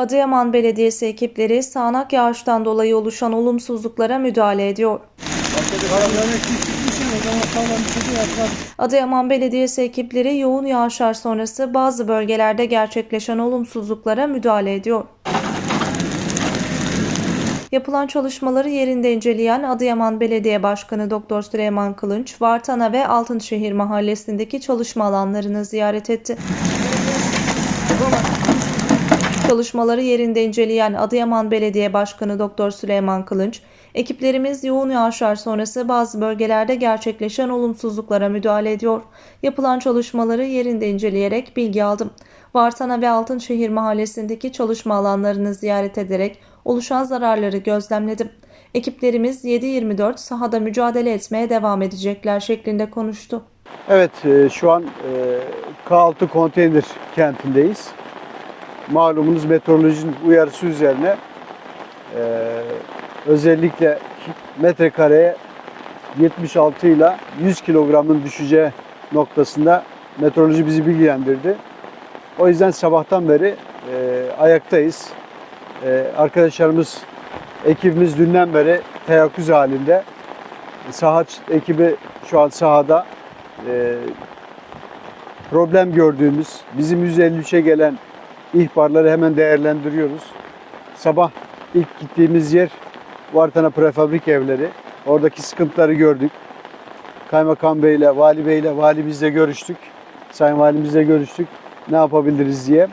Adıyaman Belediyesi ekipleri sağanak yağıştan dolayı oluşan olumsuzluklara müdahale ediyor. Adıyaman Belediyesi ekipleri yoğun yağışlar sonrası bazı bölgelerde gerçekleşen olumsuzluklara müdahale ediyor. Yapılan çalışmaları yerinde inceleyen Adıyaman Belediye Başkanı Doktor Süleyman Kılınç, Vartana ve Altınşehir mahallesindeki çalışma alanlarını ziyaret etti. Çalışmaları yerinde inceleyen Adıyaman Belediye Başkanı Doktor Süleyman Kılınç, ekiplerimiz yoğun yağışlar sonrası bazı bölgelerde gerçekleşen olumsuzluklara müdahale ediyor. Yapılan çalışmaları yerinde inceleyerek bilgi aldım. Vartana ve Altınşehir mahallesindeki çalışma alanlarını ziyaret ederek oluşan zararları gözlemledim. Ekiplerimiz 7-24 sahada mücadele etmeye devam edecekler şeklinde konuştu. Evet, e, şu an e, K6 konteyner kentindeyiz. Malumunuz meteorolojinin uyarısı üzerine e, özellikle metrekareye 76 ile 100 kilogramın düşeceği noktasında meteoroloji bizi bilgilendirdi. O yüzden sabahtan beri e, ayaktayız. E, arkadaşlarımız, ekibimiz dünden beri teyakkuz halinde. Saha ekibi şu an sahada. E, problem gördüğümüz, bizim 153'e gelen ihbarları hemen değerlendiriyoruz. Sabah ilk gittiğimiz yer Vartana Prefabrik evleri. Oradaki sıkıntıları gördük. Kaymakam Bey'le, Vali Bey'le, valimizle görüştük. Sayın Valimizle görüştük. Ne yapabiliriz diye.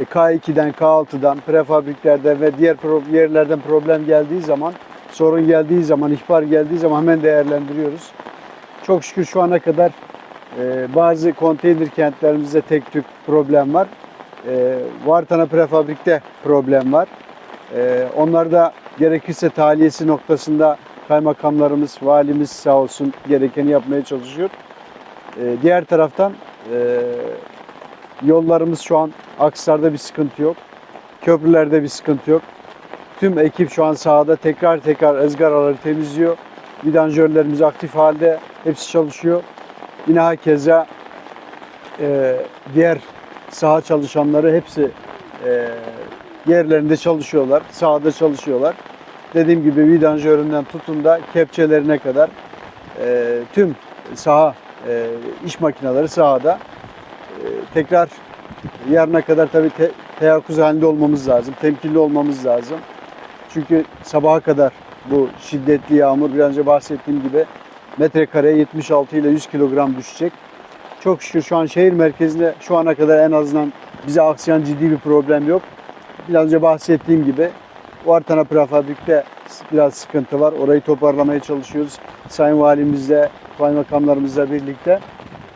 E, K2'den, K6'dan, prefabriklerden ve diğer pro- yerlerden problem geldiği zaman, sorun geldiği zaman, ihbar geldiği zaman hemen değerlendiriyoruz. Çok şükür şu ana kadar e, bazı konteyner kentlerimizde tek tük problem var. E, Vartana prefabrikte problem var. E, onlar da gerekirse tahliyesi noktasında kaymakamlarımız, valimiz sağ olsun gerekeni yapmaya çalışıyor. E, diğer taraftan e, yollarımız şu an Aksar'da bir sıkıntı yok. Köprülerde bir sıkıntı yok. Tüm ekip şu an sahada tekrar tekrar ızgaraları temizliyor. Vidanjörlerimiz aktif halde. Hepsi çalışıyor. Yine hakeza e, diğer saha çalışanları hepsi e, yerlerinde çalışıyorlar. Sahada çalışıyorlar. Dediğim gibi vidanjöründen tutun da kepçelerine kadar e, tüm saha e, iş makineleri sahada. E, tekrar yarına kadar tabii te, teyakkuz halinde olmamız lazım. Temkinli olmamız lazım. Çünkü sabaha kadar bu şiddetli yağmur bir önce bahsettiğim gibi metrekareye 76 ile 100 kilogram düşecek. Çok şükür şu an şehir merkezinde şu ana kadar en azından bize aksayan ciddi bir problem yok. Biraz önce bahsettiğim gibi Vartana Prefabrik'te biraz sıkıntı var. Orayı toparlamaya çalışıyoruz. Sayın Valimizle, kaymakamlarımızla birlikte,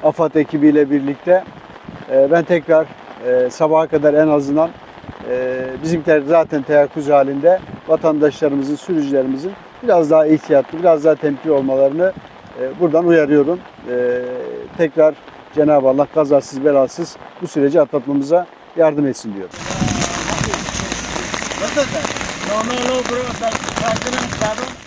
AFAD ekibiyle birlikte. Ee, Ben tekrar e, sabaha kadar en azından e, bizimkiler zaten teyakkuz halinde vatandaşlarımızın, sürücülerimizin biraz daha ihtiyatlı, biraz daha temkinli olmalarını e, buradan uyarıyorum. E, Tekrar Cenab-ı Allah kazasız belasız bu süreci atlatmamıza yardım etsin diyorum. Bro. Ben kendime